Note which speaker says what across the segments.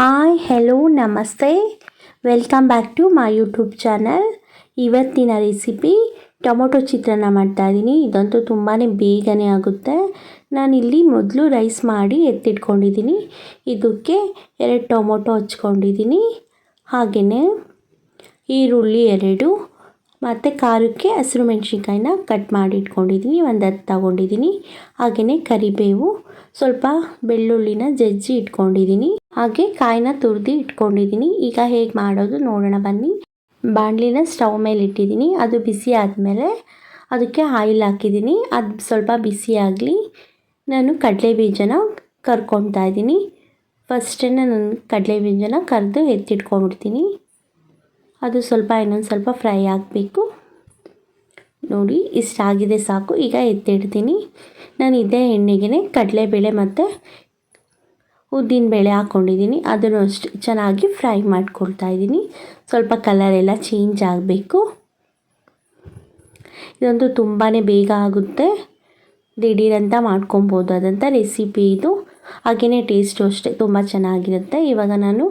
Speaker 1: Hi hello ನಮಸ್ತೆ. Welcome back to my YouTube channel ಇವತ್ತಿನ recipe tomato chitranna ಮಾಡ್ತಾಯಿದ್ದೀನಿ ಇದಂತೂ ತುಂಬಾ ಬೇಗನೆ ಆಗುತ್ತೆ. ನಾನಿಲ್ಲಿ ಮೊದಲು ರೈಸ್ ಮಾಡಿ ಎತ್ತಿಟ್ಕೊಂಡಿದ್ದೀನಿ. ಇದಕ್ಕೆ ಎರಡು ಟೊಮೊಟೊ ಹಚ್ಕೊಂಡಿದ್ದೀನಿ. ಹಾಗೆಯೇ ಈರುಳ್ಳಿ ಎರಡು, ಮತ್ತು ಖಾರಕ್ಕೆ ಹಸಿರು ಮೆಣಸಿನ್ಕಾಯಿನ ಕಟ್ ಮಾಡಿ ಇಟ್ಕೊಂಡಿದ್ದೀನಿ. ಒಂದು ಹತ್ತು ತಗೊಂಡಿದ್ದೀನಿ. ಹಾಗೆಯೇ ಕರಿಬೇವು, ಸ್ವಲ್ಪ ಬೆಳ್ಳುಳ್ಳಿನ ಜಜ್ಜಿ ಇಟ್ಕೊಂಡಿದ್ದೀನಿ. ಹಾಗೆ ಕಾಯಿನ ತುರಿದು ಇಟ್ಕೊಂಡಿದ್ದೀನಿ. ಈಗ ಹೇಗೆ ಮಾಡೋದು ನೋಡೋಣ ಬನ್ನಿ. ಬಾಣಲಿನ ಸ್ಟವ್ ಮೇಲೆ ಇಟ್ಟಿದ್ದೀನಿ. ಅದು ಬಿಸಿ ಆದಮೇಲೆ ಅದಕ್ಕೆ ಆಯಿಲ್ ಹಾಕಿದ್ದೀನಿ. ಅದು ಸ್ವಲ್ಪ ಬಿಸಿ ಆಗಲಿ ನಾನು ಕಡಲೆ ಬೀಜನ ಕರ್ಕೊತಾ ಇದ್ದೀನಿ. ಫಸ್ಟೇ ನಾನು ಕಡಲೆ ಬೀಜನ ಕರೆದು ಎತ್ತಿಟ್ಕೊಂಡ್ಬಿಡ್ತೀನಿ. ಅದು ಸ್ವಲ್ಪ ಇನ್ನೊಂದು ಸ್ವಲ್ಪ ಫ್ರೈ ಆಗಬೇಕು. ನೋಡಿ, ಇಷ್ಟಾಗಿದೆ ಸಾಕು. ಈಗ ಎತ್ತಿಡ್ತೀನಿ. ನಾನು ಇದೇ ಎಣ್ಣೆಗೆ ಕಡಲೆಬೇಳೆ ಮತ್ತು ಉದ್ದಿನಬೇಳೆ ಹಾಕ್ಕೊಂಡಿದ್ದೀನಿ. ಅದನ್ನು ಅಷ್ಟು ಚೆನ್ನಾಗಿ ಫ್ರೈ ಮಾಡ್ಕೊಳ್ತಾ ಇದ್ದೀನಿ. ಸ್ವಲ್ಪ ಕಲರ್ ಎಲ್ಲ ಚೇಂಜ್ ಆಗಬೇಕು. ಇದಂತೂ ತುಂಬಾ ಬೇಗ ಆಗುತ್ತೆ. ದಿಢೀರಂತ ಮಾಡ್ಕೊಬೋದು ಅದಂಥ ರೆಸಿಪಿ ಇದು. ಹಾಗೆಯೇ ಟೇಸ್ಟು ಅಷ್ಟೇ ತುಂಬ ಚೆನ್ನಾಗಿರುತ್ತೆ. ಇವಾಗ ನಾನು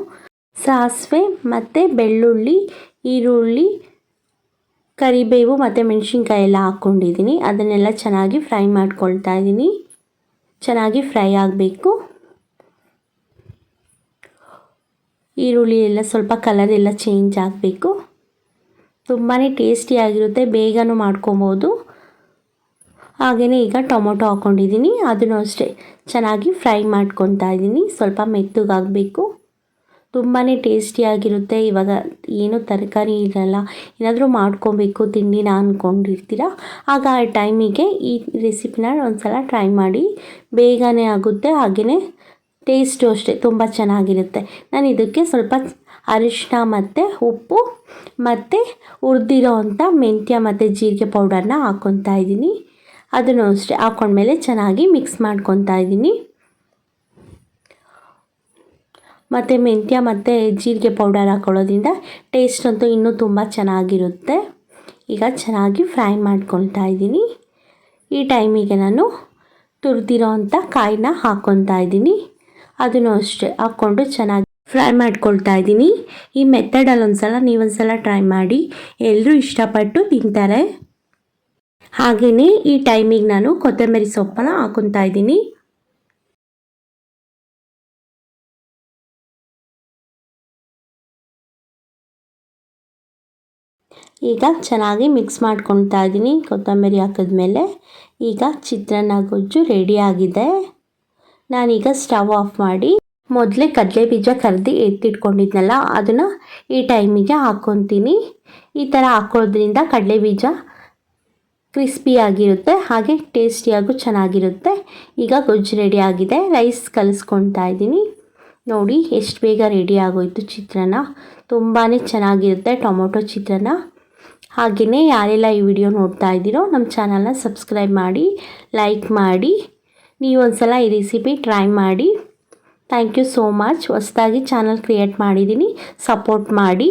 Speaker 1: ಸಾಸಿವೆ ಮತ್ತು ಬೆಳ್ಳುಳ್ಳಿ, ಈರುಳ್ಳಿ, ಕರಿಬೇವು ಮತ್ತು ಮೆಣಸಿನ್ಕಾಯಿ ಎಲ್ಲ ಹಾಕ್ಕೊಂಡಿದ್ದೀನಿ. ಅದನ್ನೆಲ್ಲ ಚೆನ್ನಾಗಿ ಫ್ರೈ ಮಾಡ್ಕೊಳ್ತಾ ಇದ್ದೀನಿ. ಚೆನ್ನಾಗಿ ಫ್ರೈ ಆಗಬೇಕು. ಈರುಳ್ಳಿ ಎಲ್ಲ ಸ್ವಲ್ಪ ಕಲರ್ ಎಲ್ಲ ಚೇಂಜ್ ಆಗಬೇಕು. ತುಂಬಾ ಟೇಸ್ಟಿಯಾಗಿರುತ್ತೆ ಬೇಗನೂ ಮಾಡ್ಕೊಬೋದು. ಹಾಗೆಯೇ ಈಗ ಟೊಮೊಟೊ ಹಾಕ್ಕೊಂಡಿದ್ದೀನಿ ಅದನ್ನು ಅಷ್ಟೇ ಚೆನ್ನಾಗಿ ಫ್ರೈ ಮಾಡ್ಕೊತಾ ಇದ್ದೀನಿ, ಸ್ವಲ್ಪ ಮೆತ್ತಗಾಗಬೇಕು. ತುಂಬಾ ಟೇಸ್ಟಿಯಾಗಿರುತ್ತೆ ಇವಾಗ ಏನು ತರಕಾರಿ ಇರಲ್ಲ, ಏನಾದರೂ ಮಾಡ್ಕೊಬೇಕು, ತಿಂಡಿನ ಅಂದ್ಕೊಂಡಿರ್ತೀರ ಆಗ ಆ ಟೈಮಿಗೆ ಈ ರೆಸಿಪಿನ ಒಂದು ಸಲ ಟ್ರೈ ಮಾಡಿ, ಬೇಗನೆ ಆಗುತ್ತೆ ಹಾಗೆಯೇ ಟೇಸ್ಟು ಅಷ್ಟೇ, ತುಂಬ ಚೆನ್ನಾಗಿರುತ್ತೆ. ನಾನು ಇದಕ್ಕೆ ಸ್ವಲ್ಪ ಅರಿಶಿನ ಮತ್ತು ಉಪ್ಪು ಮತ್ತು ಹುರಿದಿರೋ ಅಂಥ ಮೆಂತ್ಯ ಮತ್ತು ಜೀರಿಗೆ ಪೌಡರ್ನ ಹಾಕ್ಕೊತಾ ಇದ್ದೀನಿ. ಅದನ್ನು ಅಷ್ಟೇ ಹಾಕ್ಕೊಂಡ್ಮೇಲೆ ಚೆನ್ನಾಗಿ ಮಿಕ್ಸ್ ಮಾಡ್ಕೊತಾ ಇದ್ದೀನಿ. ಮತ್ತು ಮೆಂತ್ಯ ಮತ್ತು ಜೀರಿಗೆ ಪೌಡರ್ ಹಾಕ್ಕೊಳ್ಳೋದ್ರಿಂದ ಟೇಸ್ಟ್ ಅಂತೂ ಇನ್ನೂ ತುಂಬ ಚೆನ್ನಾಗಿರುತ್ತೆ. ಈಗ ಚೆನ್ನಾಗಿ ಫ್ರೈ ಮಾಡ್ಕೊತಾ ಇದ್ದೀನಿ. ಈ ಟೈಮಿಗೆ ನಾನು ತುರಿದಿರೋ ಅಂಥ ಕಾಯಿನ ಹಾಕ್ಕೊತಾ ಇದ್ದೀನಿ. ಅದನ್ನು ಅಷ್ಟೇ ಹಾಕ್ಕೊಂಡು ಚೆನ್ನಾಗಿ ಫ್ರೈ ಮಾಡ್ಕೊಳ್ತಾ ಇದ್ದೀನಿ. ಈ ಮೆಥಡಲ್ಲಿ ಒಂದು ಸಲ ನೀವೊಂದು ಸಲ ಟ್ರೈ ಮಾಡಿ. ಎಲ್ಲರೂ ಇಷ್ಟಪಟ್ಟು ತಿಂತಾರೆ. ಹಾಗೆಯೇ ಈ ಟೈಮಿಗೆ ನಾನು ಕೊತ್ತಂಬರಿ ಸೊಪ್ಪನ್ನು ಹಾಕೊತಾ ಇದ್ದೀನಿ. ಈಗ ಚೆನ್ನಾಗಿ ಮಿಕ್ಸ್ ಮಾಡ್ಕೊತಾ ಇದ್ದೀನಿ ಕೊತ್ತಂಬರಿ ಹಾಕಿದ್ಮೇಲೆ. ಈಗ ಚಿತ್ರಾನ್ನ ಗೊಜ್ಜು ರೆಡಿ ಆಗಿದೆ. ನಾನೀಗ ಸ್ಟವ್ ಆಫ್ ಮಾಡಿ ಮೊದಲೇ ಕಡಲೆ ಬೀಜ ಕರೆದು ಎತ್ತಿಟ್ಕೊಂಡಿದ್ನಲ್ಲ, ಅದನ್ನು ಈ ಟೈಮಿಗೆ ಹಾಕ್ಕೊತೀನಿ ಈ ಥರ ಹಾಕೋದ್ರಿಂದ ಕಡಲೆ ಬೀಜ ಕ್ರಿಸ್ಪಿಯಾಗಿರುತ್ತೆ ಹಾಗೆ ಟೇಸ್ಟಿಯಾಗೂ ಚೆನ್ನಾಗಿರುತ್ತೆ. ಈಗ ಗೊಜ್ಜು ರೆಡಿ ಆಗಿದೆ ರೈಸ್ ಕಲಿಸ್ಕೊತಾ ಇದ್ದೀನಿ. ನೋಡಿ, ಎಷ್ಟು ಬೇಗ ರೆಡಿ ಆಗೋಯ್ತು ಚಿತ್ರಾನ್ನ. ತುಂಬಾ ಚೆನ್ನಾಗಿರುತ್ತೆ ಟೊಮೊಟೊ ಚಿತ್ರಾನ್ನ. ಹಾಗೆಯೇ ಯಾರೆಲ್ಲ ಈ ವಿಡಿಯೋ ನೋಡ್ತಾ ಇದ್ದೀರೋ, ನಮ್ಮ ಚಾನಲ್ನ ಸಬ್ಸ್ಕ್ರೈಬ್ ಮಾಡಿ ಲೈಕ್ ಮಾಡಿ. ನೀವು ಒಂದು ಸಲ ಈ ರೆಸಿಪಿ ಟ್ರೈ ಮಾಡಿ. ಥ್ಯಾಂಕ್ ಯು ಸೋ ಮಚ್ ಹೊಸ್ದಾಗಿ ಚಾನಲ್ ಕ್ರಿಯೇಟ್ ಮಾಡಿದ್ದೀನಿ ಸಪೋರ್ಟ್ ಮಾಡಿ.